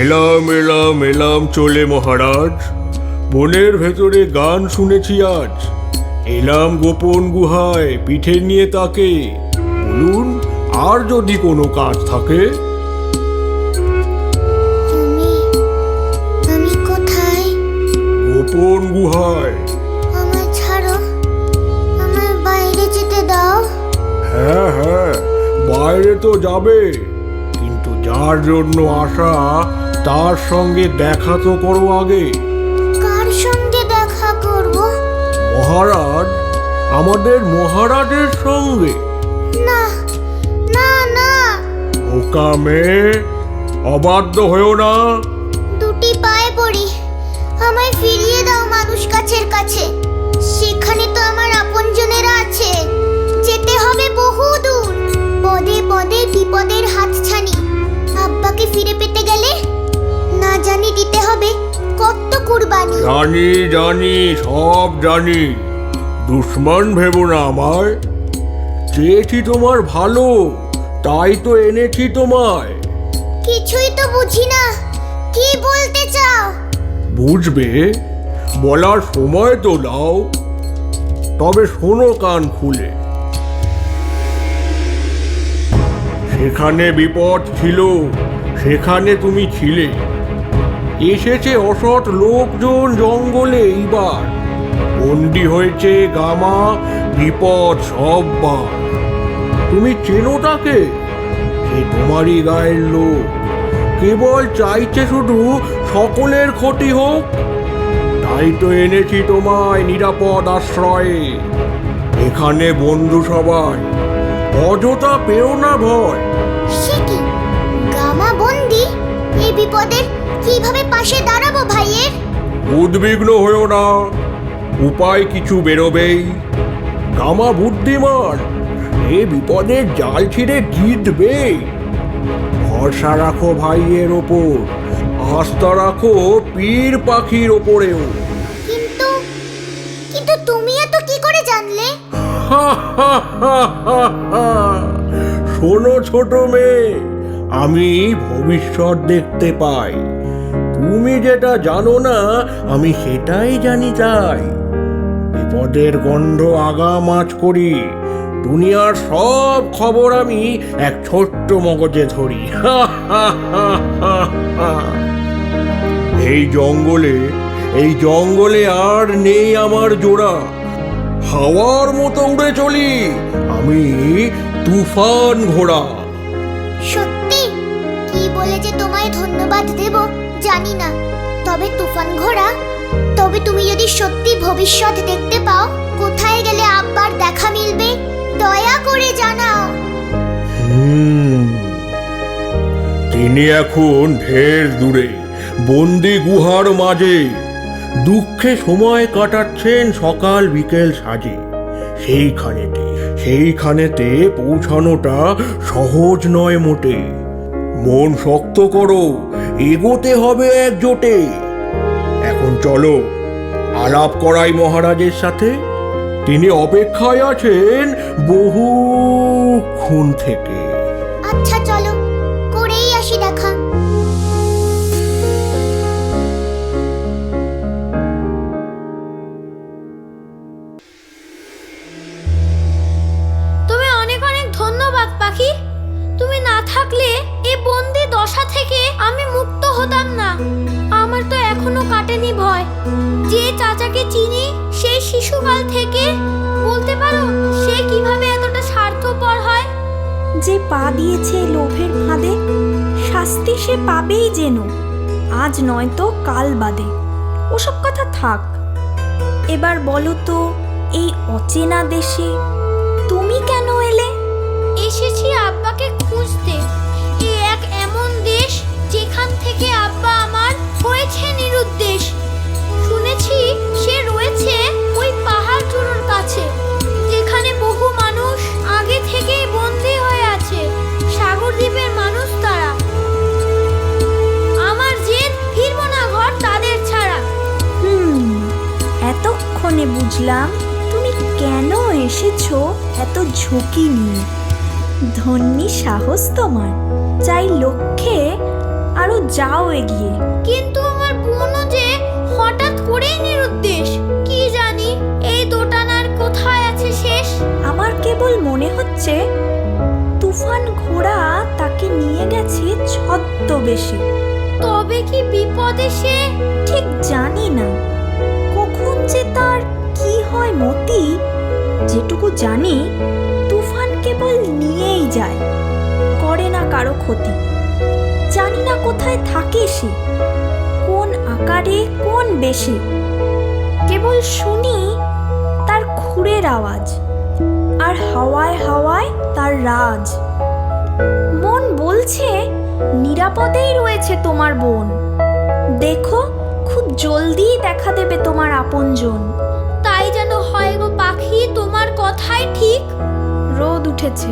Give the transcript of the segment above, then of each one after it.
এলাম এলাম এলাম চলে মহারাজ। বনের ভেতরে গান শুনেছি আজ। এলাম গোপন গুহায় পিঠে নিয়ে তাকে। বলুন আর যদি কোনো কাজ থাকে? আমি আমি কোথায়? গোপন গুহায়। আমায় ছাড়ো আমায় বাইরে যেতে দাও। হ্যাঁ হ্যাঁ বাইরে তো যাবে। যার জন্য আসা তার সঙ্গে দেখা তো করো আগে। কার সঙ্গে দেখা করব? মহারাজ আমাদের মহারাজের সঙ্গে। না না না। বোকা মেয়ে অবাধ্য হয়েও না। দুটি পায়ে পড়ি। আমায় ফিরিয়ে দাও মানুষ কাছের কাছে। সেখানে তো আমার আপনজনেরা আছে। যেতে হবে বহু দূর পদে পদে বিপদের হাতছানি। আব্বাকে ফিরে পেতে গেলে না জানি দিতে হবে। কত কুরবানি। জানি জানি সব জানি। দুশ্মন ভেবো না আমায়। চেয়েছি তোমার ভালো তাই তো এনেছি তোমায়। কিছুই তো বুঝি না। কি বলতে চাও? বুঝবে বলার সময় তো দাও। তবে শোনো কান খুলে। সেখানে বিপদ ছিল। সেখানে তুমি ছিলে। এসেছে অসৎ লোকজন জঙ্গলে এইবার। বন্দি হয়েছে গামা, বিপদ সববার তুমি চেনো তাকে? সে তোমারই গায়ের লোক। কেবল চাইছে শুধু সকলের ক্ষতি হোক। তাই তো এনেছি তোমায় নিরাপদ আশ্রয়ে। এখানে বন্ধু সবাই। অযথা পেও না ভয়। এই বিপদের কীভাবে পাশে দাঁড়াবো ভাইয়ের? উদ্বিগ্ন হয়েও না। উপায় কিছু বেরোবেই। গামা বুদ্ধিমান এ বিপদের জাল ছিঁড়ে জিতবে। ভরসা রাখো ভাইয়ের ওপর আস্থা রাখো পীর পাখির ওপরেও। কিন্তু কিন্তু তুমি এত কি করে জানলে? শোনো ছোট মেয়ে আমি ভবিষ্যৎ দেখতে পাই। তুমি যেটা জানো না, আমি সেটাই জানি তাই বিপদের গন্ধ আগা মাছ করি। দুনিয়ার সব খবর আমি এক ছোট্ট মগজে ধরি। এই জঙ্গলে এই জঙ্গলে আর নেই আমার জোড়া। হাওয়ার মতো উড়ে চলি। আমি তুফান ঘোড়া। জানি না। তবে তুফান ঘোড়া, তবে তুমি যদি সত্যি ভবিষ্যৎ দেখতে পাও, কোথায় গেলে আব্বার দেখা মিলবে? দয়া করে জানাও। তিনি এখন ঢের দূরে, বন্দি গুহার মাঝে। দুঃখে সময় কাটাচ্ছেন সকাল বিকেল সাজে। সেইখানেতে সেইখানেতে পৌঁছানোটা সহজ নয় মোটে। মন শক্ত করো এগোতে হবে একজোটে। এখন চলো, আলাপ করাই মহারাজের সাথে। তিনি অপেক্ষায় আছেন বহুক্ষণ থেকে। আচ্ছা শিশুকাল থেকে? বলতে পারো, সে কীভাবে এতটা স্বার্থপর হয়? যে পা দিয়েছে লোভের ফাঁদে, শাস্তি সে পাবেই যেন। আজ নয় তো কাল বাদে। ওসব কথা থাক। এবার বলো তো, এই অচেনা দেশে তুমি কেন দ্বীপের মানুষ তারা। আমার জেদ ফিরবো না ঘর তাদের ছাড়া। হুম এতক্ষণে বুঝলাম তুমি কেন এসেছ এত ঝুঁকি নিয়ে। ধন্যী সাহস তোমার চাই লক্ষ্যে আরও যাও এগিয়ে। কিন্তু আমার বোনও যে হঠাৎ করেই নিরুদ্দেশ কি জানি এই দোটানার কোথায় আছে শেষ? আমার কেবল মনে হচ্ছে তুফান ঘোড়া তাকে নিয়ে গেছে ছদ্মবেশে। তবে কি বিপদে সে? ঠিক জানি না। কখন যে তার কি হয় মতি, যেটুকু জানি, তুফান কেবল নিয়েই যায়, করে না কারও ক্ষতি। জানি না কোথায় থাকে সে, কোন আকারে, কোন বেশে। কেবল শুনি তার খুরের আওয়াজ, আর হাওয়ায় হাওয়ায় তার রাজ। বলছে, নিরাপদেই রয়েছে তোমার বোন। দেখো, খুব জলদি দেখা দেবে তোমার আপনজন। তাই যেন হয় গো পাখি, তোমার কথাই ঠিক? রোদ উঠেছে।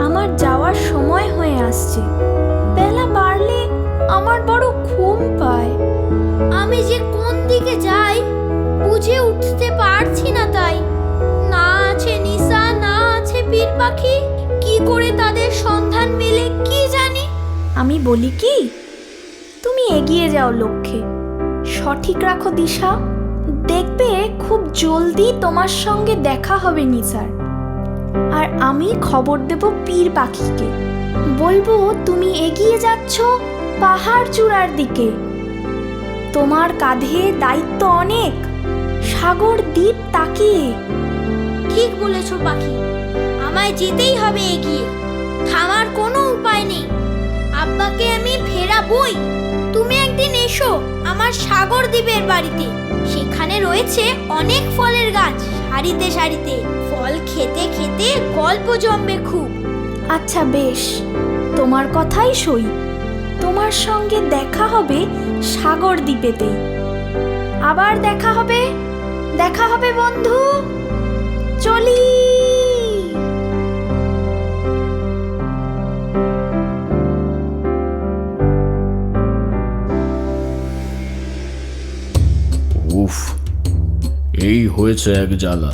আমার যাওয়ার সময় হয়ে আসছে। বেলা বাড়লে আমার বড় ঘুম পায়। আমি যে কোন দিকে যাই, বুঝে উঠতে পারছি না তাই। না আছে নিশা, না আছে পীর পাখি। করে তাদের সন্ধান মেলে কি জানি? আমি বলি কি তুমি এগিয়ে যাও লক্ষ্যে। সঠিক রাখো দিশা। দেখবে খুব জলদি তোমার সঙ্গে দেখা হবে নিসার। আর আমি খবর দেব পীর পাখিকে। বলব তুমি এগিয়ে যাচ্ছ পাহাড় চূড়ার দিকে। তোমার কাঁধে দায়িত্ব অনেক। সাগর দ্বীপ তাকিয়ে। ঠিক বলেছ পাখি। আমায় যেতেই হবে এগিয়ে। থামার কোনো উপায় নেই। আব্বাকে আমি ফেরাবই। তুমি একদিন এসো আমার সাগর দ্বীপের বাড়িতে। সেখানে রয়েছে অনেক ফলের গাছ। সারিতে সারিতে ফল খেতে খেতে গল্প জমবে খুব। আচ্ছা বেশ। তোমার কথাই সই। তোমার সঙ্গে দেখা হবে সাগর দ্বীপেতেই। আবার দেখা হবে? দেখা হবে, বন্ধু? হয়েছে এক জ্বালা।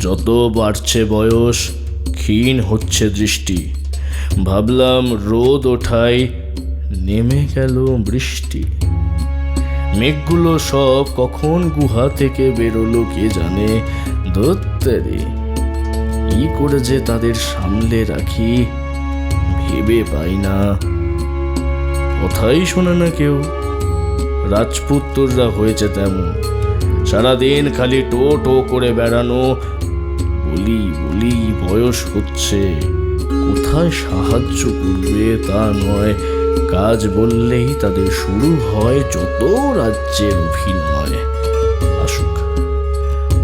যত বাড়ছে বয়স, ক্ষীণ হচ্ছে দৃষ্টি। ভাবলাম রোদ ওঠাই নেমে গেল বৃষ্টি। মেঘগুলো সব কখন গুহা থেকে বেরোলো কে জানে? দত্তারে কি করে যে তাদের সামলে রাখি ভেবে পাই না। কথাই শোনে না কেউ। রাজপুত্তররা হয়েছে তেমন। সারাদিন খালি টো টো করে বেড়ানো। বলি বলি, বয়স হচ্ছে। কোথায় সাহায্য করবে তা নয়। কাজ বললেই তাদের শুরু হয় যত রাজ্যের অভিনয়। আসুক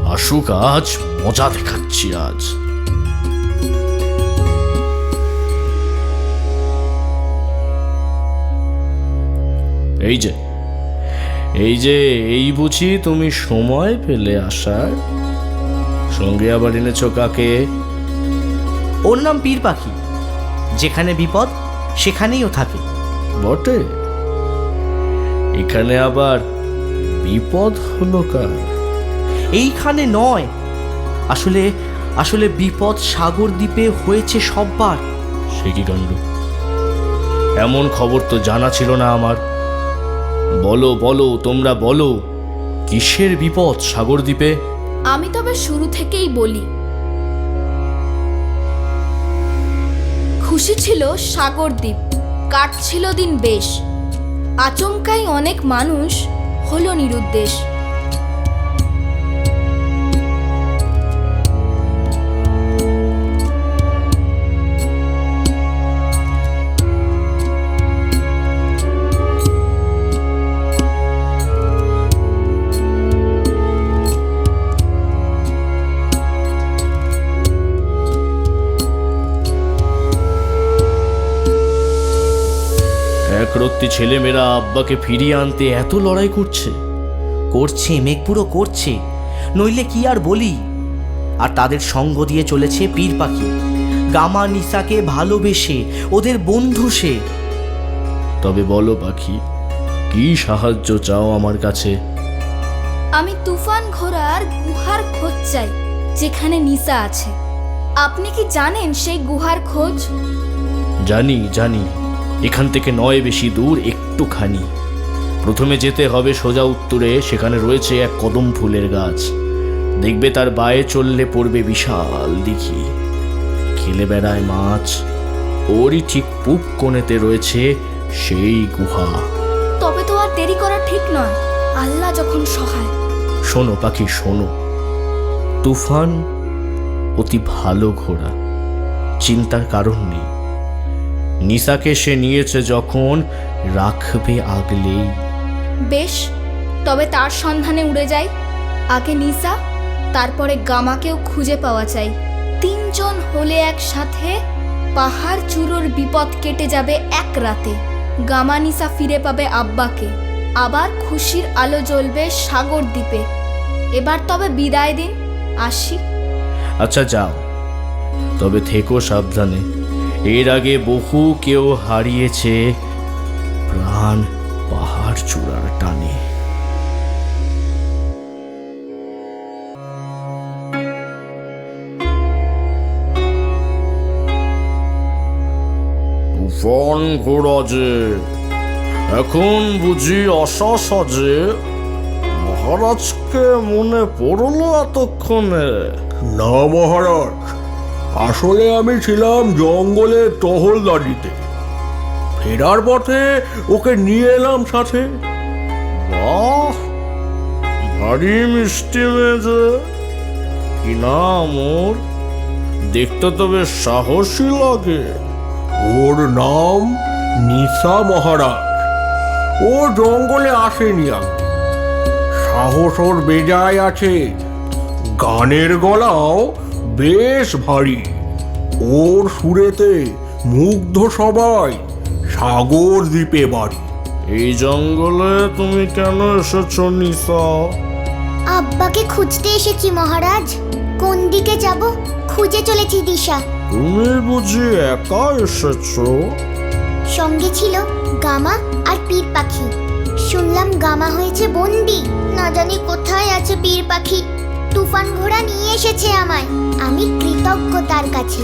আসুক, আজ মজা দেখাচ্ছি, আজ। এই যে এই যে এই বুঝি তুমি সময় পেলে আসার? সঙ্গে আবার এনেছ কাকে? ওর নাম পীর পাখি। যেখানে বিপদ সেখানেই ও থাকে। বটে? এখানে আবার বিপদ হলো কার? এইখানে নয়। আসলে আসলে বিপদ সাগর দ্বীপে হয়েছে সববার। সে কি কাণ্ড এমন খবর তো জানা ছিল না আমার। বলো বলো, তোমরা বলো, কিসের বিপদ সাগরদ্বীপে আমি তবে শুরু থেকেই বলি। খুশি ছিল সাগরদ্বীপ কাটছিল দিন বেশ। আচমকাই অনেক মানুষ হলো নিরুদ্দেশ। একরত্তি ছেলেমেয়েরা আব্বাকে ফিরিয়ে আনতে এত লড়াই করছে? করছে মেঘপুরো করছে। নইলে কি আর বলি? আর তাদের সঙ্গ দিয়ে চলেছে পীর পাখি। গামা নিসাকে ভালোবেসে ওদের বন্ধু সে। তবে বলো পাখি কি সাহায্য চাও আমার কাছে? আমি তুফান ঘোড়ার গুহার খোঁজ চাই যেখানে নিসা আছে। আপনি কি জানেন সেই গুহার খোঁজ? জানি জানি। এখান থেকে নয় বেশি দূর একটুখানি। প্রথমে যেতে হবে সোজা উত্তরে সেখানে রয়েছে এক কদম ফুলের গাছ। দেখবে তার বায়ে চললে পড়বে বিশাল দিঘি। খেলে বেড়ায় মাছ। ওরই ঠিক পূব কোণেতে রয়েছে সেই গুহা। তবে তো আর দেরি করা ঠিক নয়। আল্লাহ যখন সহায়। শোনো পাখি শোনো। তুফান অতি ভালো ঘোড়া। চিন্তার কারণ নেই। নিসাকে সে নিয়েছে যখন রাখবে আগলেই বেশ তবে তার সন্ধানে উড়ে যাই। আগে নিসা তারপরে গামাকেও খুঁজে পাওয়া চাই। তিনজন হলে একসাথে পাহাড় চূড়োর বিপদ কেটে যাবে এক রাতে। গামা নিসা ফিরে পাবে আব্বাকে। আবার খুশির আলো জ্বলবে সাগর দ্বীপে। এবার তবে বিদায় দিন। আসি। আচ্ছা যাও। তবে থেকো সাবধানে। এর আগে বহু কেউ হারিয়েছে প্রাণ পাহাড় চূড়ার টানে। তুফান ঘোড়া এখন বুঝি আশা মহারাজকে মনে পড়ল এতক্ষণে। না মহারাজ আসলে আমি ছিলাম জঙ্গলের টহলদারিতে। ফেরার পথে ওকে নিয়ে এলাম সাথে। বাহ! ভারী মিষ্টি মেজে। কি নাম ওর? দেখতে তো বেশ সাহসী লাগে। ওর নাম নিশা মহারাজ। ও জঙ্গলে আসেনি আমি সাহস ওর বেজায় আছে। গানের গলাও বেশ ভারী। ওর সুরেতে মুগ্ধ সবাই সাগর দ্বীপে বাড়ি। এই জঙ্গলে তুমি কেন এসেছ নিসা? আব্বাকে খুঁজতে এসেছি মহারাজ। কোন দিকে যাব? খুঁজে চলেছি দিশা। তুমি বুঝি একা এসেছ? সঙ্গে ছিল গামা আর পীর পাখি। শুনলাম গামা হয়েছে বন্দি। না জানি কোথায় আছে পীর পাখি। তুফান ঘোড়া নিয়ে এসেছে আমায়। আমি কৃতজ্ঞ তার কাছে।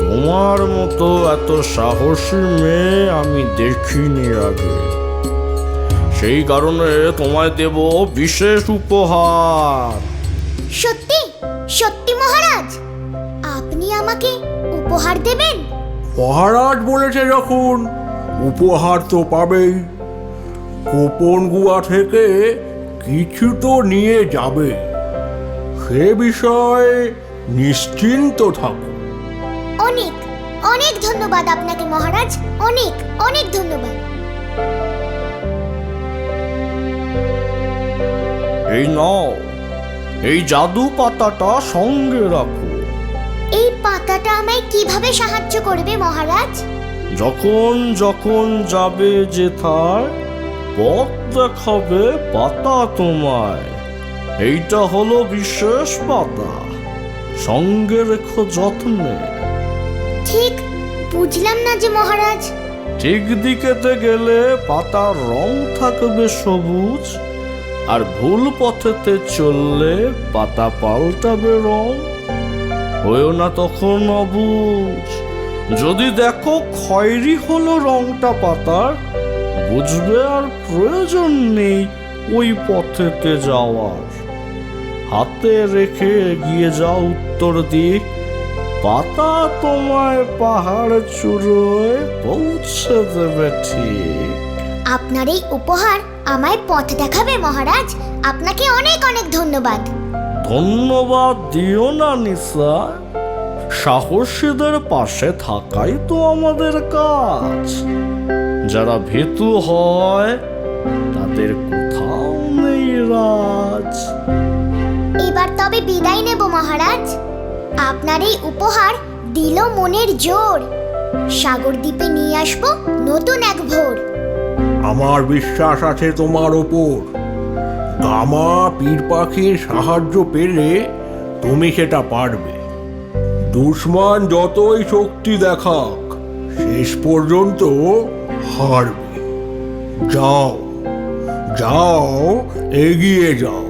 তোমার মতো এত সাহসী মেয়ে আমি দেখিনি আগে। সেই কারণে তোমায় দেব বিশেষ উপহার। সত্যি? সত্যি মহারাজ? আপনি আমাকে উপহার দেবেন? মহারাজ বলেছে যখন উপহার তো পাবেই। গোপন গুয়া থেকে কিছু তো নিয়ে যাবে। সে বিষয়ে নিশ্চিন্ত থাকুন অনেক অনেক ধন্যবাদ আপনাকে মহারাজ। অনেক অনেক ধন্যবাদ। এই নাও এই জাদু পাতাটা সঙ্গে রাখো। এই পাতাটা আমায় কীভাবে সাহায্য করবে মহারাজ? যখন যখন যাবে যেথায় পথ দেখাবে পাতা তোমায়। এইটা হলো বিশেষ পাতা সঙ্গে রেখো যত্নে। ঠিক বুঝলাম না যে মহারাজ। ঠিক দিকেতে গেলে পাতার রং থাকবে সবুজ আর ভুল পথেতে চললে পাতা পাল্টাবে রং। হয়েও না তখন অবুজ। যদি দেখো খয়েরি হলো রংটা পাতার বুঝবে আর প্রয়োজন নেই ওই পথেতে যাওয়ার। হাতে রেখে গিয়ে যাও উত্তর দিক। পাতা তোমায় পাহাড় চূড়োয় পৌঁছে দেবে ঠিক। আপনার এই উপহার আমায় পথ দেখাবে মহারাজ। আপনাকে অনেক অনেক ধন্যবাদ। ধন্যবাদ দিও না নিসা। সাহসীদের পাশে থাকাই তো আমাদের কাজ। যারা ভীতু হয় তাদের কোথাও নেই রাজ। তবে বিদায় নেব, মহারাজ। আপনার এই উপহার দিল মনের জোর। সাগর দ্বীপে নিয়ে আসব নতুন এক ভোর। আমার বিশ্বাস আছে তোমার ওপর। গামা পীর পাখির সাহায্য পেলে তুমি সেটা পারবে। দুশ্মন যতই শক্তি দেখাক, শেষ পর্যন্ত হারবে। যাও যাও, এগিয়ে যাও।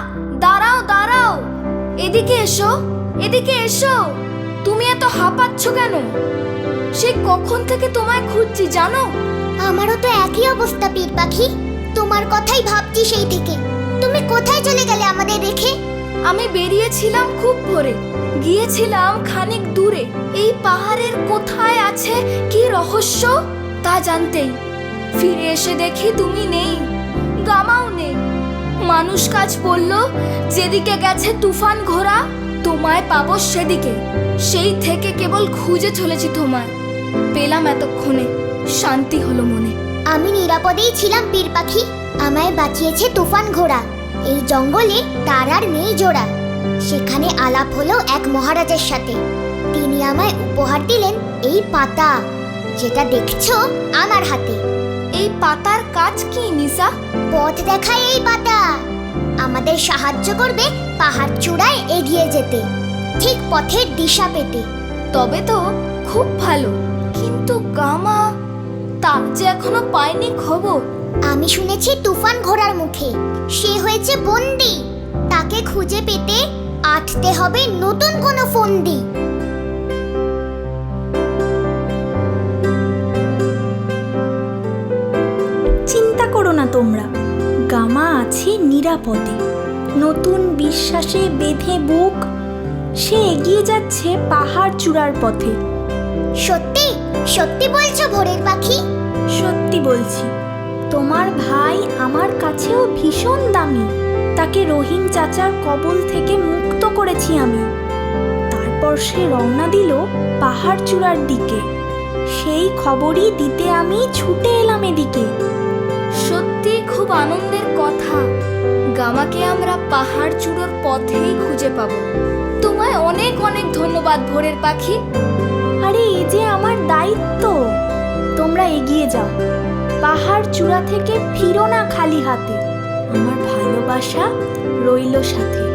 নিসা দাঁড়াও। এদিকে এসো এদিকে এসো। তুমি এত হাঁপাচ্ছ কেন? সে কখন থেকে তোমায় খুঁজছি জানো? আমারও তো একই অবস্থা পীর পাখি। তোমার কথাই ভাবছি সেই থেকে তুমি কোথায় চলে গেলে আমাদের রেখে? আমি বেরিয়েছিলাম খুব ভোরে। গিয়েছিলাম খানিক দূরে। এই পাহাড়ের কোথায় আছে কি রহস্য? তা জানতেই। ফিরে এসে দেখি তুমি নেই গামাও নেই। মানুষ কাজ বলল, যেদিকে গেছে তুফান ঘোড়া, তোমায় পাবো সেদিকে। সেই থেকে কেবল খুঁজে চলেছি তোমায়। পেলাম এতক্ষণে, শান্তি হলো মনে। আমি নিরাপদেই ছিলাম পীর পাখি। আমায় বাঁচিয়েছে তুফান ঘোড়া। এই জঙ্গলে তার আর নেই জোড়া। সেখানে আলাপ হলো এক মহারাজের সাথে। তিনি আমায় উপহার দিলেন এই পাতা, যেটা দেখছ আমার হাতে। এই পাতার কাজ কি, নিসা? পথ দেখায় এই পাতা। আমাদের সাহায্য করবে পাহাড় চূড়ায় এগিয়ে যেতে, ঠিক পথের দিশা পেতে। তবে তো খুব ভালো, কিন্তু গামা, তার যে এখনও পায়নি খবর। আমি শুনেছি তুফান ঘোড়ার মুখে, সে হয়েছে বন্দি। তাকে খুঁজে পেতে আটতে হবে নতুন কোনো ফন্দি। তোমরা। গামা আছে নিরাপদে। নতুন বিশ্বাসে বেঁধে বুক। সে এগিয়ে যাচ্ছে পাহাড় চূড়ার পথে। সত্যি? সত্যি বলছো ভোরের পাখি? সত্যি বলছি। তোমার ভাই আমার কাছেও ভীষণ দামি। তাকে রহিম চাচার কবল থেকে মুক্ত করেছি আমি। তারপর সে রওনা দিল পাহাড় চূড়ার দিকে। সেই খবরই দিতে আমি ছুটে এলাম এদিকে। সত্যি খুব আনন্দের কথা। গামাকে আমরা পাহাড় চূড়োর পথেই খুঁজে পাব। তোমায় অনেক অনেক ধন্যবাদ ভোরের পাখি। আরে এই যে আমার দায়িত্ব। তোমরা এগিয়ে যাও। পাহাড় চূড়া থেকে ফিরো না খালি হাতে। আমার ভালোবাসা রইল সাথে।